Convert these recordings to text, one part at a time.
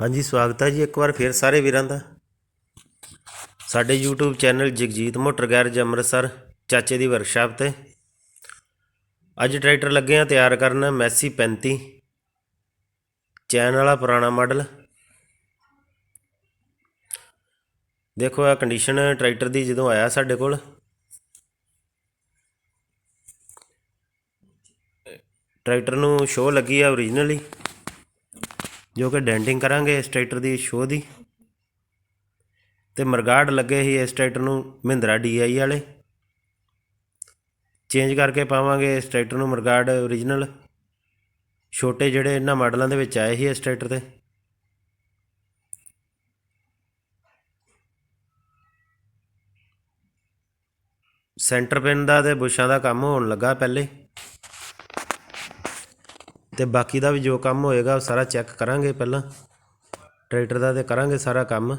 ਹਾਂਜੀ, ਸਵਾਗਤ ਹੈ ਜੀ ਇੱਕ ਵਾਰ ਫਿਰ ਸਾਰੇ ਵੀਰਾਂ ਦਾ। ਸਾਡੇ YouTube channel Jagjit motor garage Amritsar ਚਾਚੇ ਦੀ ਵਰਕਸ਼ਾਪ ਤੇ। ਅੱਜ ਟਰੈਕਟਰ ਲੱਗੇ ਆ ਤਿਆਰ ਕਰਨ ਮੈਸੀ 35 ਚੈਨ ਵਾਲਾ ਪੁਰਾਣਾ ਮਾਡਲ। ਦੇਖੋ ਇਹ ਕੰਡੀਸ਼ਨ ਟਰੈਕਟਰ ਦੀ ਜਦੋਂ ਆਇਆ ਸਾਡੇ ਕੋਲ। ਟਰੈਕਟਰ ਨੂੰ ਸ਼ੋਅ ਲੱਗੀ ਆ ਓਰੀਜਨਲੀ ਜੋ ਕਿ ਡੈਂਟਿੰਗ ਕਰਾਂਗੇ ਇਸ ਟਰੈਕਟਰ ਦੀ ਸ਼ੋਅ ਦੀ। ਤੇ ਮਰਗਾੜ ਲੱਗੇ ਸੀ ਇਸ ਟਰੈਕਟਰ ਨੂੰ ਮਹਿੰਦਰਾ ਡੀਆਈ ਵਾਲੇ। ਚੇਂਜ ਕਰਕੇ ਪਾਵਾਂਗੇ ਇਸ ਟਰੈਕਟਰ ਨੂੰ ਮਰਗਾੜ ਓਰੀਜਨਲ ਛੋਟੇ ਜਿਹੜੇ ਇਹਨਾਂ ਮਾਡਲਾਂ ਦੇ ਵਿੱਚ ਆਏ ਸੀ ਇਸ ਟਰੈਕਟਰ ਤੇ। ਸੈਂਟਰ ਪਿੰਨ ਦਾ ਤੇ ਬੁਸ਼ਾਂ ਦਾ ਕੰਮ ਹੋਣ ਲੱਗਾ ਪਹਿਲੇ। ਤੇ ਬਾਕੀ ਦਾ ਵੀ ਜੋ ਕੰਮ ਹੋਏਗਾ ਉਹ ਸਾਰਾ ਚੈੱਕ ਕਰਾਂਗੇ ਪਹਿਲਾਂ। ਟਰੈਕਟਰ ਦਾ ਤੇ ਕਰਾਂਗੇ ਸਾਰਾ ਕੰਮ।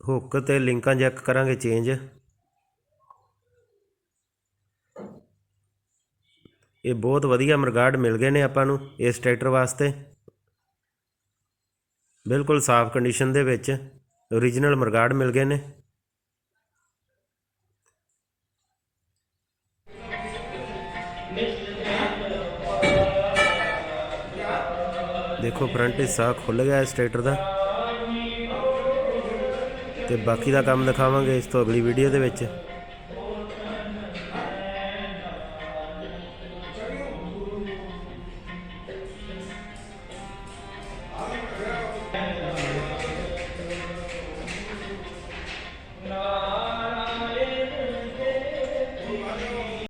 ਹੁੱਕ ਤੇ ਲਿੰਕਾਂ ਚੈੱਕ ਕਰਾਂਗੇ ਚੇਂਜ ਇਹ ਬਹੁਤ ਵਧੀਆ ਮਰਗਾੜ ਮਿਲ ਗਏ ਨੇ ਆਪਾਂ ਨੂੰ ਇਸ ਟਰੈਕਟਰ ਵਾਸਤੇ। ਬਿਲਕੁਲ ਸਾਫ਼ ਕੰਡੀਸ਼ਨ ਦੇ ਵਿੱਚ ਓਰੀਜਨਲ ਮਰਗਾੜ ਮਿਲ ਗਏ ਨੇ। ਦੇਖੋ ਫਰੰਟ ਹਿੱਸਾ ਖੁੱਲ ਗਿਆ ਇਸ ਟਰੈਕਟਰ ਦਾ। ਤੇ ਬਾਕੀ ਦਾ ਕੰਮ ਦਿਖਾਵਾਂਗੇ ਇਸ ਤੋਂ ਅਗਲੀ ਵੀਡੀਓ ਦੇ ਵਿੱਚ।